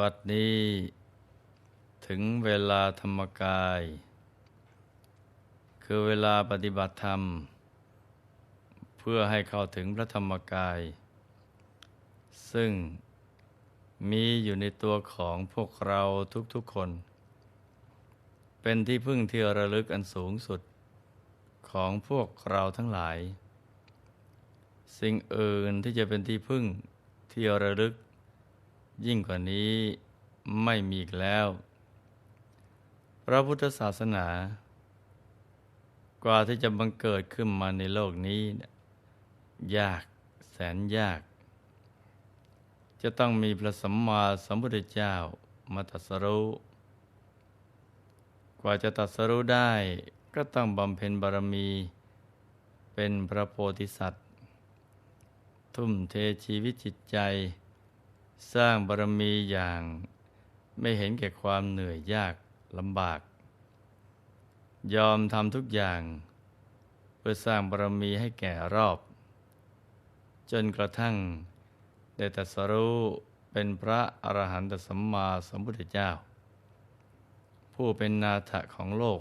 บัดนี้ถึงเวลาธรรมกาย คือเวลาปฏิบัติธรรม เพื่อให้เข้าถึงพระธรรมกาย ซึ่งมีอยู่ในตัวของพวกเราทุกๆคน เป็นที่พึ่งที่ระลึกอันสูงสุดของพวกเราทั้งหลาย สิ่งอื่นที่จะเป็นที่พึ่งที่ระลึก ยิ่งกว่านี้ไม่มีอีกแล้ว พระพุทธศาสนา กว่าที่จะบังเกิดขึ้นมาในโลกนี้ ยากแสนยาก จะต้องมีพระสัมมาสัมพุทธเจ้ามาตรัสรู้กว่าจะตรัสรู้ได้ก็ต้องบำเพ็ญบารมี เป็นพระโพธิสัตว์ ทุ่มเทชีวิตจิตใจ สร้างบารมีอย่างไม่เห็นแก่ความเหนื่อยยากลำบาก ยอมทำทุกอย่าง เพื่อสร้างบารมีให้แก่รอบ จนกระทั่งได้ตรัสรู้เป็นพระอรหันตสัมมาสัมพุทธเจ้า ผู้เป็นนาถของโลก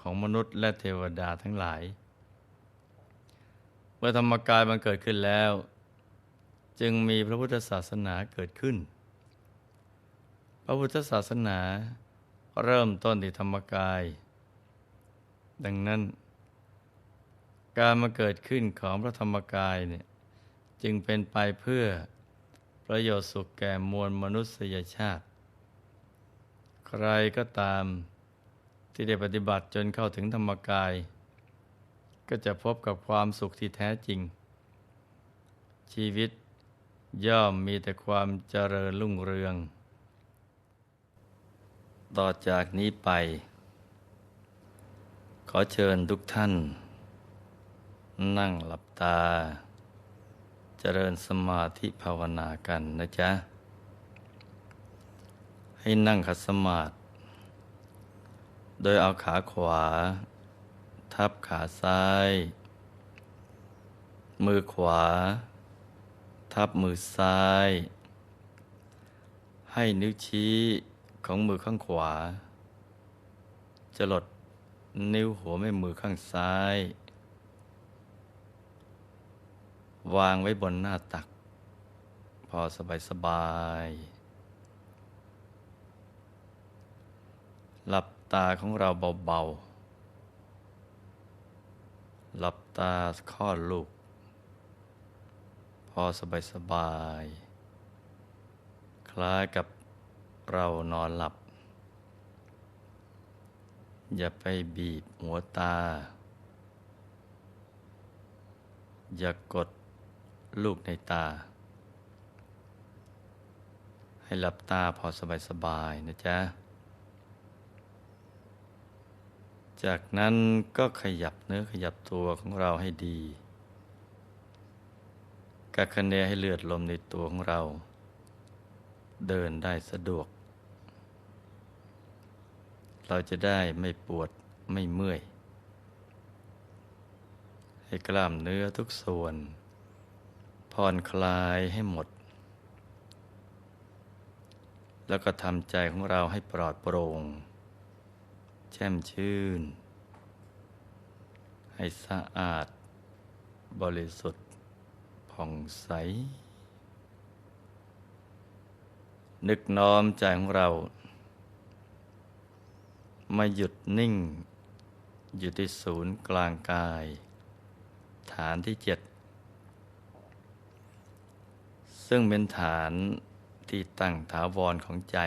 ของมนุษย์และเทวดาทั้งหลาย เมื่อธรรมกายมันเกิดขึ้นแล้ว จึงมีพระพุทธศาสนาเกิดขึ้น พระพุทธศาสนาเริ่มต้นที่ธรรมกาย ดังนั้น การมาเกิดขึ้นของพระธรรมกายเนี่ยจึงเป็นไปเพื่อประโยชน์สุขแก่มวลมนุษยชาติ ใครก็ตามที่ได้ปฏิบัติจนเข้าถึงธรรมกาย ก็จะพบกับความสุขที่แท้จริง ชีวิต ย่อมมีแต่ความเจริญรุ่งเรือง ต่อจากนี้ไป ขอเชิญทุกท่าน นั่งหลับตา เจริญสมาธิภาวนากันนะจ๊ะ ให้นั่งขัดสมาธิโดยเอาขาขวา ทับขาซ้าย มือขวา ทับมือซ้าย ให้นิ้วชี้ของมือข้างขวา จะหลดนิ้วหัวแม่มือข้างซ้าย วางไว้บนหน้าตัก พอสบายสบาย หลับตาของเราเบา ๆ หลับตาคลอดลูก อสบายสบาย คล้ายกับเรานอนหลับ อย่าไปบีบหัวตา อย่ากกดลูกในตา ให้หลับตาพอสบายสบายนะจ๊ะ จากนั้นก็ขยับเนื้อขยับตัวของเราให้ดี กักคะแนให้เลือดลมในตัวของเรา เดินได้สะดวก เราจะได้ไม่ปวดไม่เมื่อย ให้กล้ามเนื้อทุกส่วนผ่อนคลายให้หมด แล้วก็ทำใจของเราให้ปลอดโปร่ง แช่มชื่น ให้สะอาด บริสุทธิ์ ผ่องใส นึกน้อมใจของเรา มาหยุดนิ่ง อยู่ที่ศูนย์กลางกาย ฐานที่เจ็ด ซึ่งเป็นฐานที่ตั้งถาวรของใจ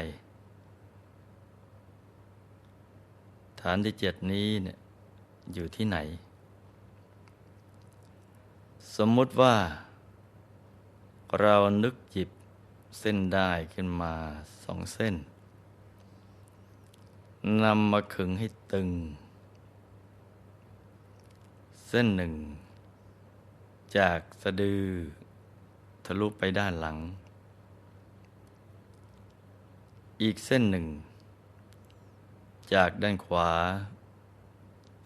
ฐานที่เจ็ดนี้เนี่ยอยู่ที่ไหน สมมุติว่า เรานึกจิบเส้นได้ขึ้นมาสองเส้นนำมาขึงให้ตึง เส้นหนึ่ง จากสะดือ ทะลุไปด้านหลัง อีกเส้นหนึ่ง จากด้านขวา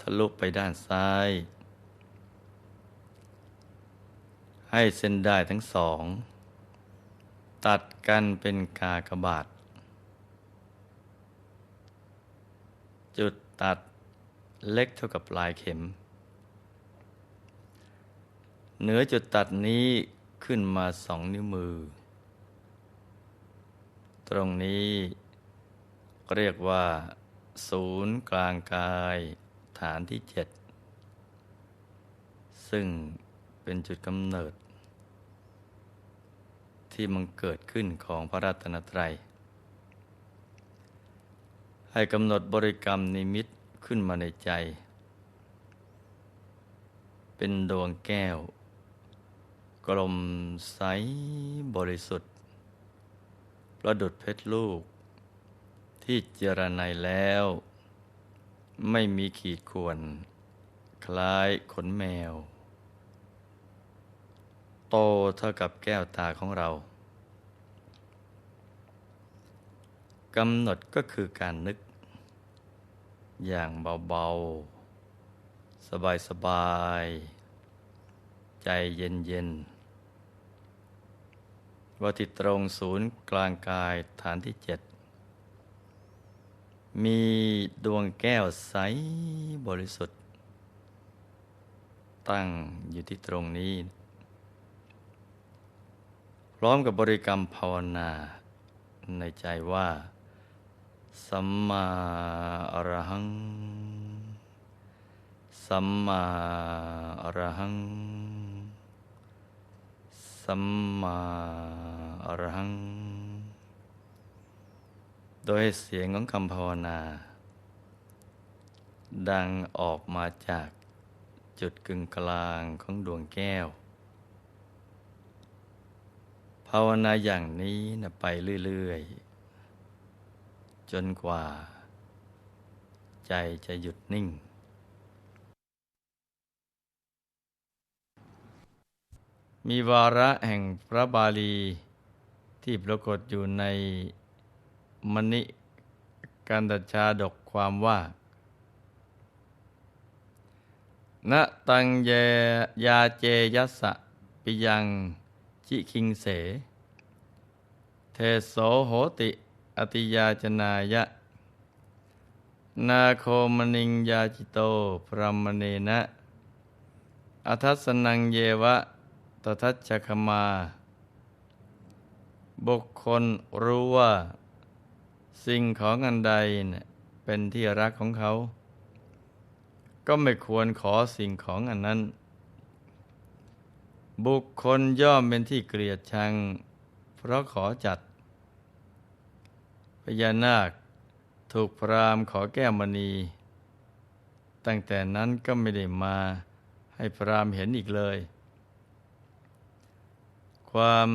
ทะลุไปด้านซ้าย ให้เส้นได้ทั้งสอง ตัดกันเป็นกากบาท จุดตัดเล็กเท่ากับปลายเข็ม เหนือจุดตัดนี้ขึ้นมาสองนิ้วมือ ตรงนี้เรียกว่า ศูนย์กลางกายฐานที่เจ็ดซึ่งเป็นจุดกำเนิด ที่มันเกิดขึ้นของพระรัตนตรัย ให้กำหนดบริกรรมนิมิตขึ้นมาในใจ เป็นดวงแก้ว กลมใสบริสุทธิ์ ประดุดเพชรลูก ที่เจรไนแล้ว ไม่มีขีดข่วน คล้ายขนแมว โตเท่ากับแก้วตาของเรากำหนดก็คือการนึก อย่างเบาๆ สบายๆ ใจเย็นๆ ว่าที่ตรงศูนย์กลางกายฐานที่เจ็ดมีดวงแก้วใสบริสุทธิ์ ตั้งอยู่ที่ตรงนี้ ร้อมกับบริกรรมภาวนา ในใจว่า สัมมาอรหัง สัมมาอรหัง สัมมาอรหัง โดยเสียงของคำภาวนา ดังออกมาจากจุดกึ่งกลางของดวงแก้วาวนาอย่างนี้นะไปเรื่อย ๆ จนกว่า ใจจะหยุดนิ่ง มีวาระแห่งพระบาลีที่ปรากฏอยู่ในมณิกันตชาดกความว่าณตังเยยาเจยัสสะปิยัง จิคิงเส เทโสโหติอติยาจนายะ นาโคมนิงยาจิโตพรมเนนะอทัสนังเยวะตทัชคมา บุคคลรู้ว่า สิ่งของอันใดเเป็นที่รักของเขา ก็ไม่ควรขอสิ่งของอันนั้น บุคคลย่อมเป็นที่เกลียดชัง เพราะขอจัด พญานาคถูกพรามขอแก้วมณี ตั้งแต่นั้นก็ไม่ได้มาให้พรามเห็นอีกเลย ความ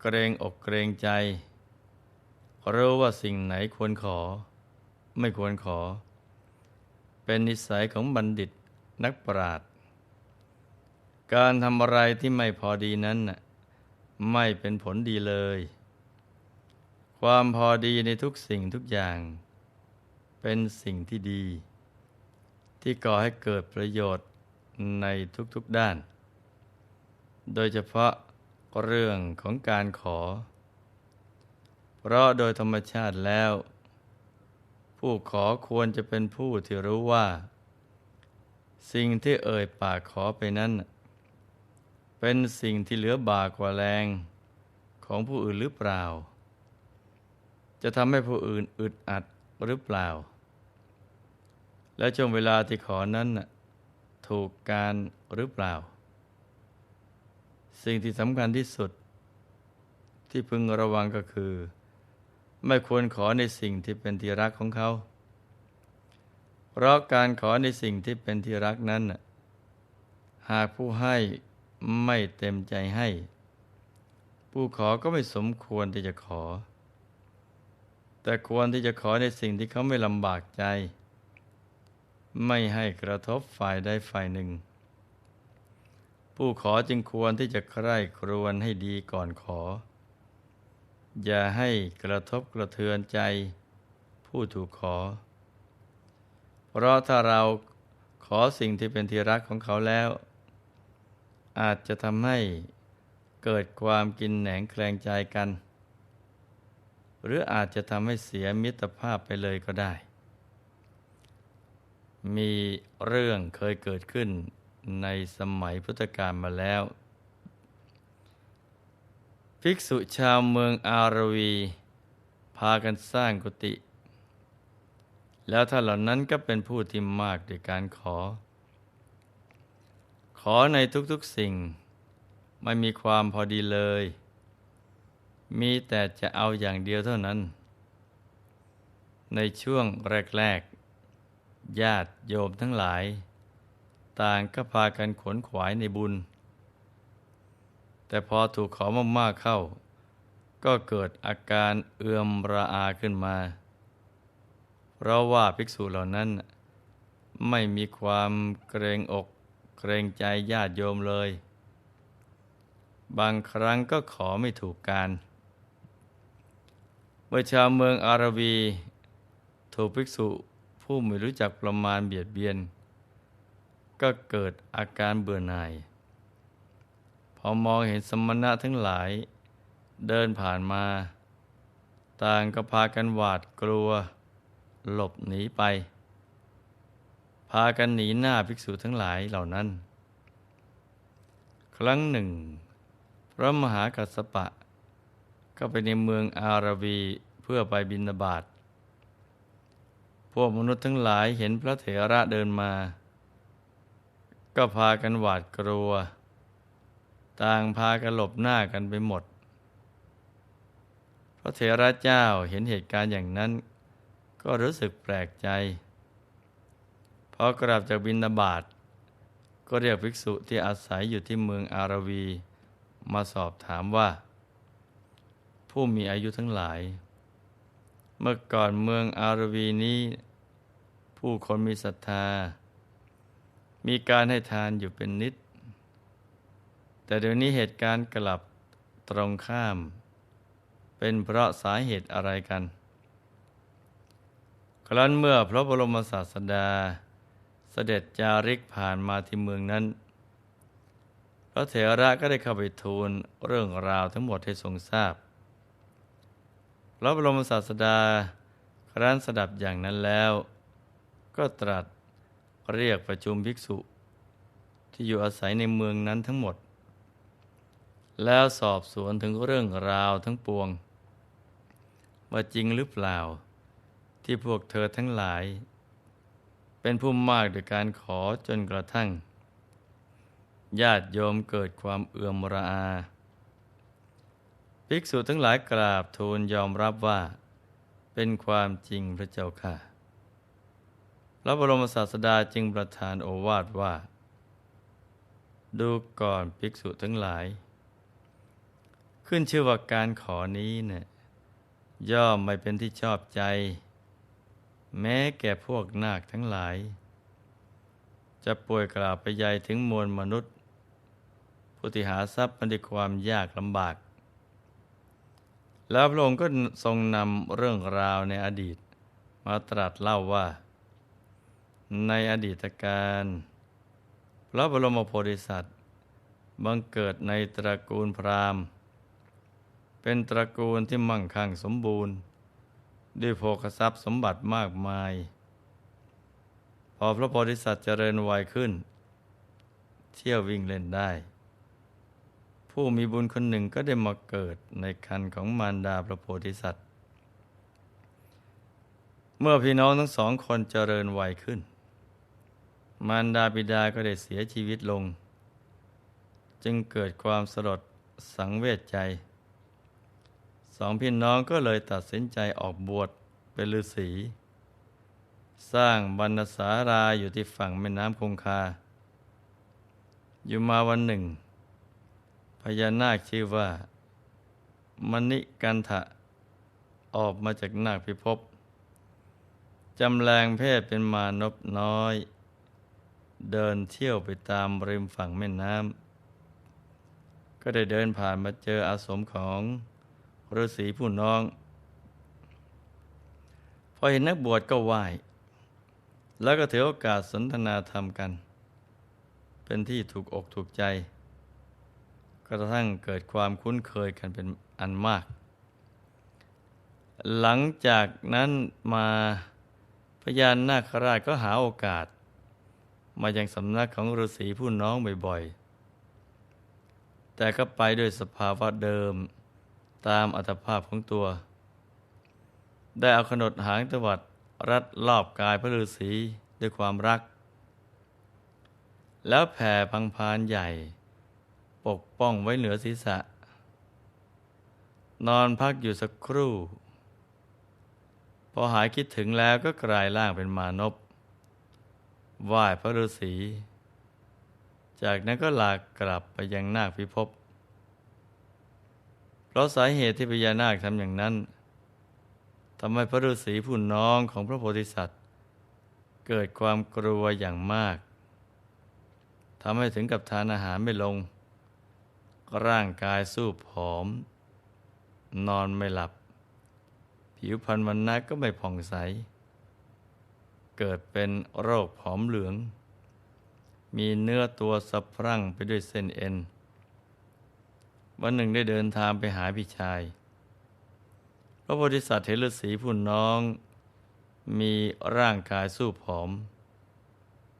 เกรงอกเกรงใจรู้ว่าสิ่งไหนควรขอ ไม่ควรขอ เป็นนิสัยของบัณฑิตนักปราชญ์ การทำอะไรที่ไม่พอดีนั้นไม่เป็นผลดีเลย ความพอดีในทุกสิ่งทุกอย่าง เป็นสิ่งที่ดี ที่ก่อให้เกิดประโยชน์ในทุกๆด้าน โดยเฉพาะเรื่องของการขอ เพราะโดยธรรมชาติแล้ว ผู้ขอควรจะเป็นผู้ที่รู้ว่า สิ่งที่เอ่ยปากขอไปนั้น เป็นสิ่งที่เหลือบากว่าแรงของผู้อื่นหรือเปล่า จะทำให้ผู้อื่นอึดอัดหรือเปล่า และช่วงเวลาที่ขอนั้นถูกการหรือเปล่า สิ่งที่สำคัญที่สุด ที่พึงระวังก็คือ ไม่ควรขอในสิ่งที่เป็นที่รักของเขา เพราะการขอในสิ่งที่เป็นที่รักนั้น หากผู้ให้ ไม่เต็มใจให้ ผู้ขอก็ไม่สมควรที่จะขอ แต่ควรที่จะขอในสิ่งที่เขาไม่ลำบากใจ ไม่ให้กระทบฝ่ายใดฝ่ายหนึ่ง ผู้ขอจึงควรที่จะใคร่ครวญให้ดีก่อนขอ อย่าให้กระทบกระเทือนใจ ผู้ถูกขอ เพราะถ้าเราขอสิ่งที่เป็นที่รักของเขาแล้ว อาจจะทำให้เกิดความกินแหนงแคลงใจกัน หรืออาจจะทำให้เสียมิตรภาพไปเลยก็ได้ มีเรื่องเคยเกิดขึ้นในสมัยพุทธกาลมาแล้ว ภิกษุชาวเมืองอารวี พากันสร้างกุฏิแล้วถ้านเหล่านั้นก็เป็นผู้ที่มากด้วยการขอ อในทุกๆสิ่ง ไม่มีความพอดีเลย มีแต่จะเอาอย่างเดียวเท่านั้น ในช่วงแรก ๆ ญาติโยมทั้งหลาย ต่างก็พากันขนขวายในบุญ แต่พอถูกขอมากๆเข้า ก็เกิดอาการเอื่อมระอาขึ้นมา เพราะว่าภิกษุเหล่านั้นไม่มีความเกรงอก เกรงใจญาติโยมเลย บางครั้งก็ขอไม่ถูกการเมื่อชาวเมืองอารวีถูกภิกษุผู้ไม่รู้จักประมาณเบียดเบียน ก็เกิดอาการเบื่อหน่าย พอมองเห็นสมณะทั้งหลายเดินผ่านมา ต่างก็พากันหวาดกลัว หลบหนีไป พากันหนีหน้าภิกษุทั้งหลายเหล่านั้น ครั้งหนึ่ง พระมหากัสสปะ ก็ไปในเมืองอารวีเพื่อไปบินาบาตพวกมนุษย์ทั้งหลายเห็นพระเถระเดินมา ก็พากันหวาดกลัว ต่างพากันหลบหน้ากันไปหมด พระเถระเจ้าเห็นเหตุการณ์อย่างนั้น ก็รู้สึกแปลกใจ พอกลับจากบินาบาตก็เรียกภิกษุที่อาศัยอยู่ที่เมืองอารวี มาสอบถามว่า ผู้มีอายุทั้งหลาย เมื่อก่อนเมืองอารวีนี้ ผู้คนมีศรัทธา มีการให้ทานอยู่เป็นนิด แต่เดี๋ยวนี้เหตุการณ์กลับตรงข้าม เป็นเพราะสาเหตุอะไรกัน ครั้นเมื่อพระบรมศาสดาเส ด็จจาริกผ่านมาที่เมืองนั้น พระเถระก็ได้เข้าไปทูลเรื่องราวทั้งหมดให้ทรงทราบ พระบรมศาสดาครั้นสดับอย่างนั้นแล้ว ก็ตรัสเรียกประชุมภิกษุ ที่อยู่อาศัยในเมืองนั้นทั้งหมด แล้วสอบสวนถึงเรื่องราวทั้งปวง ว่าจริงหรือเปล่าที่พวกเธอทั้งหลาย เป็นผู้มากโดยการขอจนกระทั่ง ญาติโยมเกิดความเอื่อมระอาภิกษุทั้งหลายกราบทูลยอมรับว่า เป็นความจริงพระเจ้าค่ะ พระบรมศาสดาจึงประทานโอวาทว่า ดูก่อนภิกษุทั้งหลาย ขึ้นชื่อว่าการขอนี้เนี่ยย่อมไม่เป็นที่ชอบใจ แม้แก่พวกนาคทั้งหลาย จะป่วยกล่าวไปใหญ่ถึงมวลมนุษย์ ผู้ที่หาทรัพย์มันด้วยความยากลำบาก แล้วพระองค์ก็ทรงนำเรื่องราวในอดีต มาตรัสเล่าว่า ในอดีตการพระบรมโพธิสัตว์บังเกิดในตระกูลพราหมณ์ เป็นตระกูลที่มั่งคั่งสมบูรณ์ ด้วยโภคทรัพย์สมบัติมากมาย พอพระโพธิสัตว์เจริญวัยขึ้น เที่ยววิ่งเล่นได้ ผู้มีบุญคนหนึ่งก็ได้มาเกิดในคันของมารดาพระโพธิสัตว์ เมื่อพี่น้องทั้งสองคนเจริญวัยขึ้น มารดาบิดาก็ได้เสียชีวิตลง จึงเกิดความสลดสังเวชใจ สองพี่น้องก็เลยตัดสินใจออกบวชเป็นฤาษีสร้างบรรณสาราอยู่ที่ฝั่งแม่น้ำคงคา อยู่มาวันหนึ่ง พญานาคชื่อว่ามณิกันทะออกมาจากนาคพิภพจำแรงเพศเป็นมานพน้อย เดินเที่ยวไปตามริมฝั่งแม่น้ำก็ได้เดินผ่านมาเจออาสมของ ฤาษีผู้น้อง พอเห็นนักบวชก็ไหว้ แล้วก็ถือโอกาสสนทนาธรรมกัน เป็นที่ถูกอกถูกใจ กระทั่งเกิดความคุ้นเคยกันเป็นอันมาก หลังจากนั้นมาพญานาคราชก็หาโอกาส มายังสำนักของฤาษีผู้น้องบ่อยๆ แต่ก็ไปด้วยสภาวะเดิม ตามอัตภาพของตัว ได้เอาขนดหางตวัดรัดรอบกายพระฤาษีด้วยความรัก แล้วแผ่พังพานใหญ่ ปกป้องไว้เหนือศีรษะ นอนพักอยู่สักครู่ พอหายคิดถึงแล้วก็กลายร่างเป็นมานพไหว้พระฤาษี จากนั้นก็ลากกลับไปยังนาคพิภพเพ ราะสาเหตุที่พญานาคทำอย่างนั้นทำให้พระฤาษีผู้น้องของพระโพธิสัตว์ เกิดความกลัวอย่างมากทำให้ถึงกับทานอาหารไม่ลง ร่างกายสู้ผอม นอนไม่หลับ ผิวพรรณวันนักก็ไม่ผ่องใส เกิดเป็นโรคผอมเหลือง มีเนื้อตัวสะพรั่งไปด้วยเส้นเอ็น วันหนึ่งได้เดินทางไปหาพี่ชาย พระโพธิสัตว์เห็นฤาษีผู้น้อง มีร่างกายสู้ผอม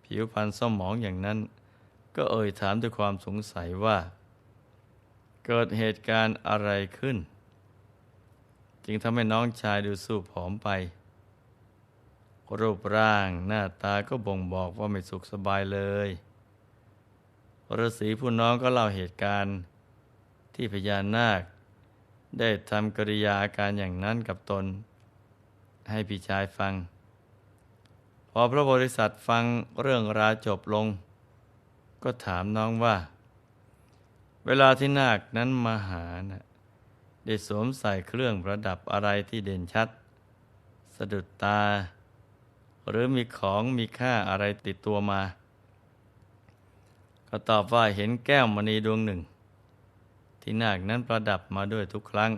ผิวพรรณส้มหมองอย่างนั้น ก็เอ่ยถามด้วยความสงสัยว่า เกิดเหตุการณ์อะไรขึ้น จึงทำให้น้องชายดูสู้ผอมไป รูปร่างหน้าตาก็บ่งบอกว่าไม่สุขสบายเลยฤาษีผู้น้องก็เล่าเหตุการณ์ ที่พญานาค ได้ทำกริยาอาการอย่างนั้นกับตน ให้พี่ชายฟัง พอพระบริษัทฟังเรื่องราวจบลง ก็ถามน้องว่า เวลาที่นาคนั้นมาหานะได้สวมใส่เครื่องประดับอะไรที่เด่นชัด สะดุดตา หรือมีของมีค่าอะไรติดตัวมา ก็ตอบว่าเห็นแก้วมณีดวงหนึ่ง ที่นาคนั้นประดับมาด้วยทุกครั้ง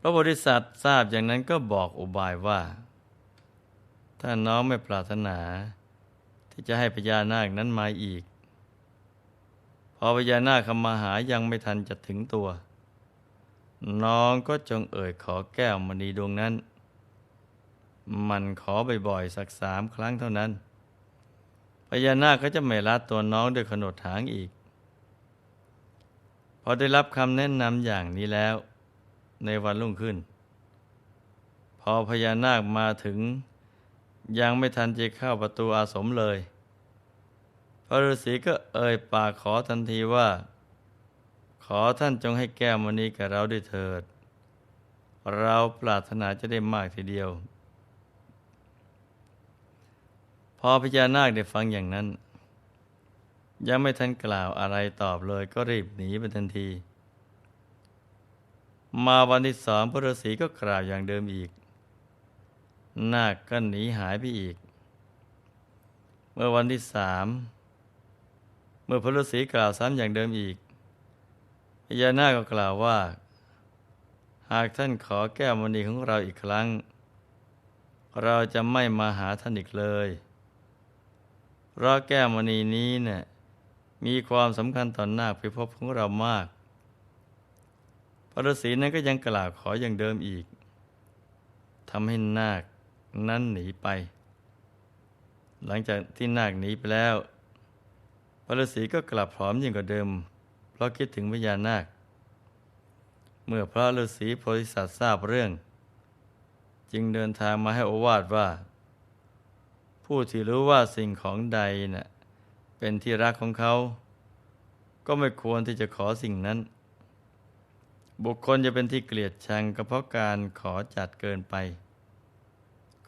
พระบริษัททราบอย่างนั้นก็บอกอุบายว่า ถ้าน้องไม่ปรารถนา ที่จะให้พญานาคนั้นมาอีก พอพญานาคคำมาหายังไม่ทันจะถึงตัว น้องก็จงเอ่ยขอแก้วมณีดวงนั้น มันขอบ่อยๆสักสามครั้งเท่านั้นพญานาคก็จะไม่รัดตัวน้องด้วยขนดหางอีก อได้รับคำแนะนำอย่างนี้แล้ว ในวันรุ่งขึ้น พอพญานาคมาถึง ยังไม่ทันจะเข้าประตูอาสมเลย พระฤาษีก็เอ่ยปากขอทันทีว่า ขอท่านจงให้แก้วมณีแก่เราด้วยเถิด เราปรารถนาจะได้มากทีเดียว พอพญานาคได้ฟังอย่างนั้น ยังไม่ทันกล่าวอะไรตอบเลยก็รีบหนีไปทันที มาวันที่สองพระฤาษีก็กล่าวอย่างเดิมอีกนาคก็หนีหายไปอีก เมื่อวันที่สามเมื่อพระฤาษีกล่าวซ้ำอย่างเดิมอีกพญานาคก็กล่าวว่า หากท่านขอแก้วมณีของเราอีกครั้ง เราจะไม่มาหาท่านอีกเลยเพราะแก้วมณีนี้เนี่ย มีความสำคัญต่อนาคพิภพของเรามาก พระฤาษีนั้นก็ยังกล่าวขออย่างเดิมอีกทำให้นาคนั้นหนีไป หลังจากที่นาคหนีไปแล้ว พระฤาษีก็กลับพร้อมยิ่งกว่าเดิม เพราะคิดถึงพญานาค เมื่อพระฤาษีโพธิสัตว์ทราบเรื่อง จึงเดินทางมาให้อวาทว่า ผู้ที่รู้ว่าสิ่งของใดนะ่ะ เป็นที่รักของเขา ก็ไม่ควรที่จะขอสิ่งนั้น บุคคลจะเป็นที่เกลียดชังก็เพราะการขอจัดเกินไป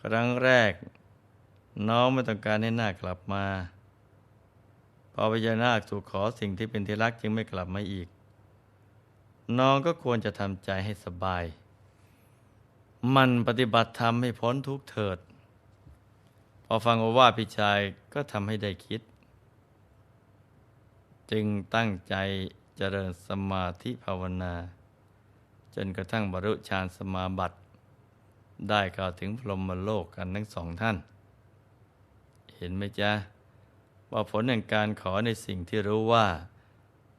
ครั้งแรก น้องไม่ต้องการให้นากลับมา พอพญานาคถูกขอสิ่งที่เป็นที่รักจึงไม่กลับมาอีก น้องก็ควรจะทำใจให้สบาย มันปฏิบัติธรรมให้พ้นทุกข์เถิด พอฟังโอวาพี่ชายก็ทำให้ได้คิด จึงตั้งใจเจริญสมาธิภาวนา จนกระทั่งบรรลุฌานสมาบัติ ได้กล่าวถึงพรหมโลกกันทั้งสองท่าน เห็นไหมจ๊ะ ว่าผลแห่งการขอในสิ่งที่รู้ว่า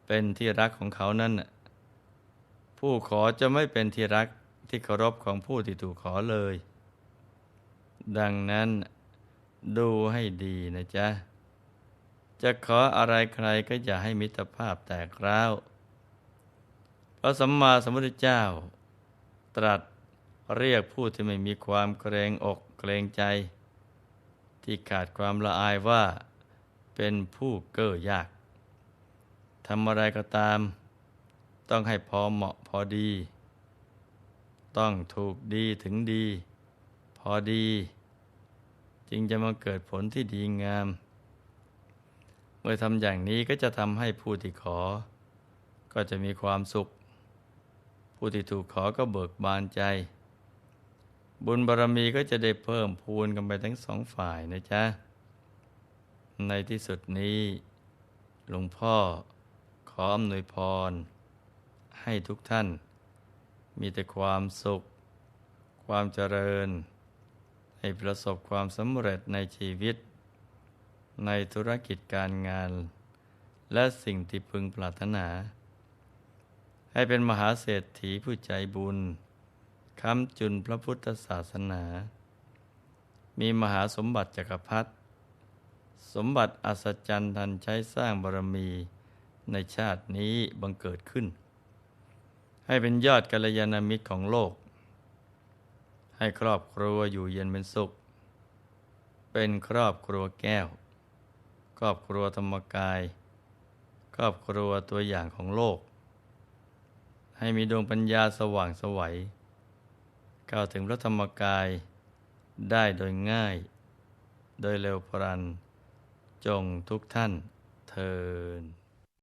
เป็นที่รักของเขานั้นผู้ขอจะไม่เป็นที่รักที่เคารพของผู้ที่ถูกขอเลย ดังนั้นดูให้ดีนะจ๊ะ จะขออะไรใครก็อย่าให้มิตรภาพแตกร้าวพระสัมมาสัมพุทธเจ้า ตรัสเรียกผู้ที่ไม่มีความเกรงอกเกรงใจ ที่ขาดความละอายว่าเป็นผู้เก้อยากทำอะไรก็ตาม ต้องให้พอเหมาะพอดี ต้องถูกดีถึงดี พอดี จึงจะมาเกิดผลที่ดีงาม เมื่อทำอย่างนี้ก็จะทำให้ผู้ที่ขอ ก็จะมีความสุข ผู้ที่ถูกขอก็เบิกบานใจ บุญบารรมีก็จะได้เพิ่มพูนกันไปทั้งสองฝ่ายนะจ๊ะ ในที่สุดนี้หลวงพ่อขออำนวยพร ให้ทุกท่าน มีแต่ความสุข ความเจริญ ให้ประสบความสำเร็จในชีวิต ในธุรกิจการงาน และสิ่งที่พึงปรารถนา ให้เป็นมหาเศรษฐีผู้ใจบุญค้ำจุนพระพุทธศาสนา มีมหาสมบัติจักรพรรดิสมบัติอัศจรรย์ทันใช้สร้างบารมีในชาตินี้บังเกิดขึ้น ให้เป็นยอดกัลยาณมิตรของโลก ให้ครอบครัวอยู่เย็นเป็นสุข เป็นครอบครัวแก้ว ครอบครัวธรรมกาย ครอบครัวตัวอย่างของโลก ให้มีดวงปัญญาสว่างสวัยเข้าถึงพระธรรมกายได้โดยง่าย โดยเร็วพรัน จงทุกท่านเทิน